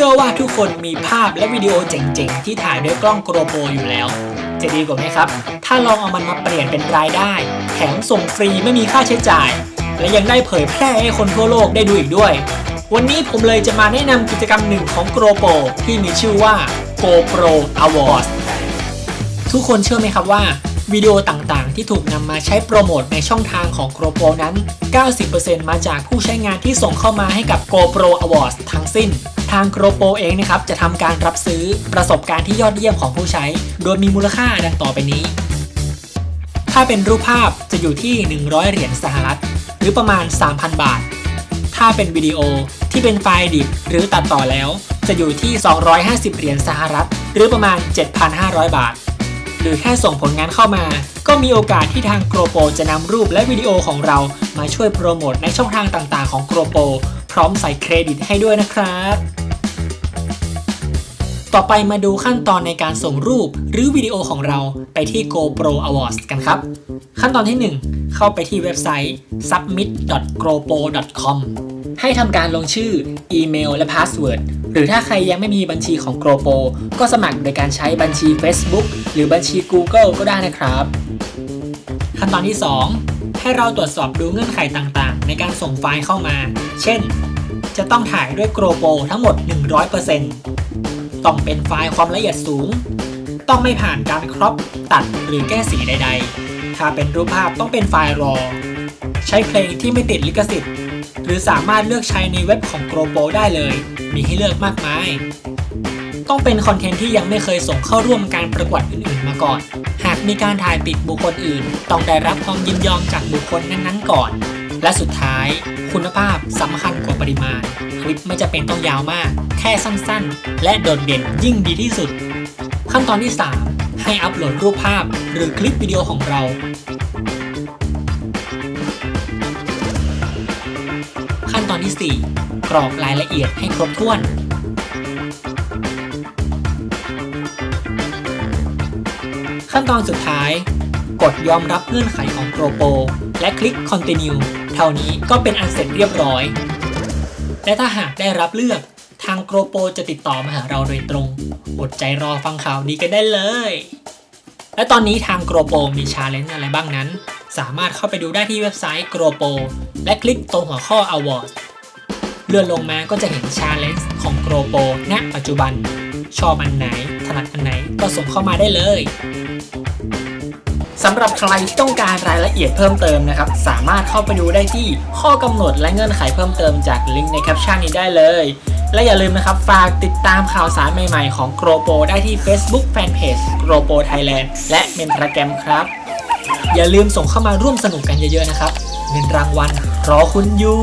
ชื่อว่าทุกคนมีภาพและวิดีโอเจ๋งๆ ที่ถ่ายด้วยกล้องโกรโปรอยู่แล้ว จะดีกว่าไหมครับ ถ้าลองเอามันมาเปลี่ยนเป็นรายได้ แถมส่งฟรีไม่มีค่าใช้จ่าย และยังได้เผยแพร่ให้คนทั่วโลกได้ดูอีกด้วย วันนี้ผมเลยจะมาแนะนำกิจกรรมหนึ่งของ GoPro ที่มีชื่อว่า GoPro Awards ทุกคนเชื่อไหมครับว่าวิดีโอต่างๆ ที่ถูกนำมาใช้โปรโมทในช่องทางของ GoPro นั้น 90%มาจากผู้ใช้งานที่ส่งเข้ามาให้กับ GoPro Awards ทั้งสิ้น ทาง GoPro เองนะครับจะทำการรับซื้อประสบการณ์ที่ยอดเยี่ยมของผู้ใช้ โดยมีมูลค่าดังต่อไปนี้ ถ้าเป็นรูปภาพจะอยู่ที่ 100 เหรียญสหรัฐ หรือประมาณ 3,000 บาท ถ้าเป็นวิดีโอที่เป็นไฟล์ดิบหรือตัดต่อแล้ว จะอยู่ที่ 250 เหรียญสหรัฐ หรือประมาณ 7,500 บาท หรือแค่ส่งผลงานเข้ามา ก็มีโอกาสที่ทาง GoPro จะนำรูปและวิดีโอของเรามาช่วยโปรโมทในช่องทางต่างๆ ของ GoPro พร้ ร้อมใส่เครดิตให้ด้วยนะครับ ต่อไปมาดูขั้นตอนในการส่งรูปหรือวิดีโอของเราไปที่ GoPro Awards กันครับ ขั้นตอนที่ 1 เข้าไปที่เว็บไซต์ submit.gopro.com ให้ทำการลงชื่อ อีเมล และพาสเวิร์ด หรือถ้าใครยังไม่มีบัญชีของ GoPro ก็สมัครโดยการใช้บัญชี Facebook หรือบัญชี Google ก็ได้นะครับ ขั้นตอนที่ 2 ให้เราตรวจสอบดูเงื่อนไขต่างๆ ในการส่งไฟล์เข้ามา เช่น จะต้องถ่ายด้วย GoPro ทั้งหมด 100%ต้องเป็นไฟล์ความละเอียดสูง ต้องไม่ผ่านการครอปตัดหรือแก้สีใด ๆ ถ้าเป็นรูปภาพต้องเป็นไฟล์รอ ใช้เพลงที่ไม่ติดลิขสิทธิ์ หรือสามารถเลือกใช้ในเว็บของ GoPro ได้เลย มีให้เลือกมากมาย ต้องเป็นคอนเทนต์ที่ยังไม่เคยส่งเข้าร่วมการประกวดอื่นๆมาก่อน หากมีการถ่ายติดบุคคลอื่น ต้องได้รับความยินยอมจากบุคคลนั้นๆก่อน และสุดท้าย คุณภาพสำคัญกว่าปริมาณ คลิปไม่จะเป็นต้องยาวมาก แค่สั้นๆ และโดดเด่นยิ่งดีที่สุด ขั้นตอนที่ 3 ให้อัปโหลดรูปภาพหรือคลิปวิดีโอของเราขั้นตอนที่ 4 กรอกรายละเอียดให้ครบถ้วน ขั้นตอนสุดท้าย กดยอมรับเงื่อนไขของ GoPro และคลิก Continue เท่านี้ก็เป็นอันเสร็จเรียบร้อย และถ้าหากได้รับเลือกทาง GoPro จะติดต่อมาหาเราโดยตรง อดใจรอฟังข่าวดีกันได้เลย และตอนนี้ทาง GoPro มีชาเลนจ์อะไรบ้างนั้น สามารถเข้าไปดูได้ที่เว็บไซต์ GoPro และคลิกตรงหัวข้อ Awards เลื่อนลงมาก็จะเห็นชาเลนจ์ของ GoPro ณปัจจุบัน ชอบอันไหน ถนัดอันไหนก็ส่งเข้ามาได้เลย สำหรับใครที่ต้องการรายละเอียดเพิ่มเติมนะครับ สามารถเข้าไปดูได้ที่ข้อกำหนดและเงื่อนไขเพิ่มเติมจากลิงก์ในแคปชั่นนี้ได้เลย และอย่าลืมนะครับ ฝากติดตามข่าวสารใหม่ๆ ของ GoPro ได้ที่ Facebook Fanpage GoPro Thailand และเมนทราแกรมครับ อย่าลืมส่งเข้ามาร่วมสนุกกันเยอะๆนะครับ เงินรางวัลรอคุณอยู่